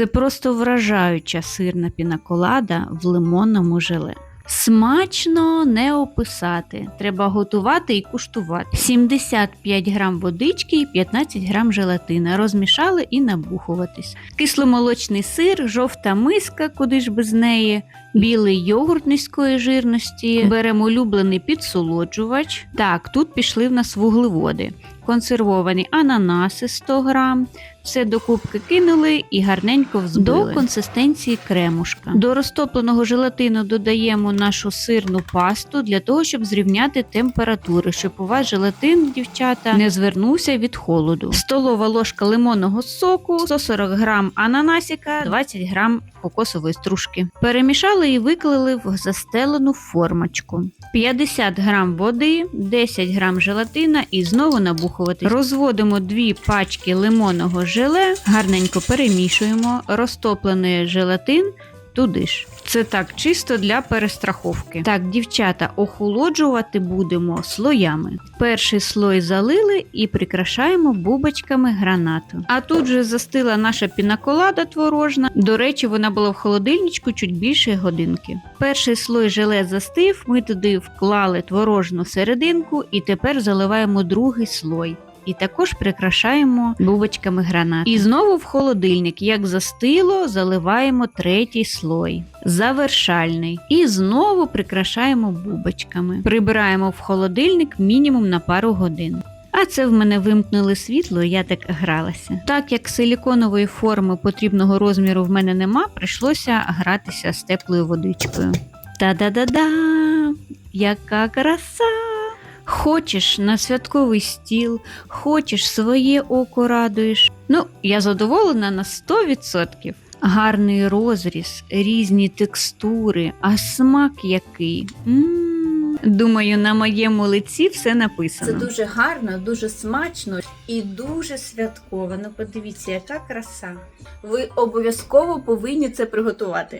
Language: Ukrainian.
Це просто вражаюча сирна пінаколада в лимонному желе. Смачно не описати. Треба готувати і куштувати. 75 грам водички і 15 грам желатина. Розмішали і набухуватись. Кисломолочний сир, жовта миска, куди ж без неї, білий йогурт низької жирності. Беремо улюблений підсолоджувач. Так, тут пішли в нас вуглеводи. Консервовані ананаси 100 грам. Все докупки кинули і гарненько взбили. До консистенції кремушка. До розтопленого желатину додаємо нашу сирну пасту для того, щоб зрівняти температури, щоб у вас желатин, дівчата, не звернувся від холоду. Столова ложка лимонного соку, 140 грам ананасіка, 20 грам кокосової стружки. Перемішали і виклили в застелену формочку. 50 грам води, 10 грам желатина і знову набухувати. Розводимо дві пачки лимонного желе, гарненько перемішуємо, розтоплений желатин туди ж. Це так чисто для перестраховки. Так, дівчата, охолоджувати будемо слоями. Перший слой залили і прикрашаємо бубочками гранату. А тут же застила наша пінаколада творожна. До речі, вона була в холодильничку чуть більше годинки. Перший слой желе застив, ми туди вклали творожну серединку і тепер заливаємо другий слой. І також прикрашаємо бубочками гранат. І знову в холодильник, як застило, заливаємо третій слой, завершальний. І знову прикрашаємо бубочками. Прибираємо в холодильник мінімум на пару годин. А це в мене вимкнули світло, я так гралася. Так як силіконової форми потрібного розміру в мене нема, прийшлося гратися з теплою водичкою. Та-да-да-да! Яка краса! Хочеш на святковий стіл, хочеш своє око радуєш. Ну, я задоволена на 100%. Гарний розріз, різні текстури, а смак який. м Думаю, на моєму лиці все написано. Це дуже гарно, дуже смачно і дуже святково. Ну подивіться, яка краса. Ви обов'язково повинні це приготувати.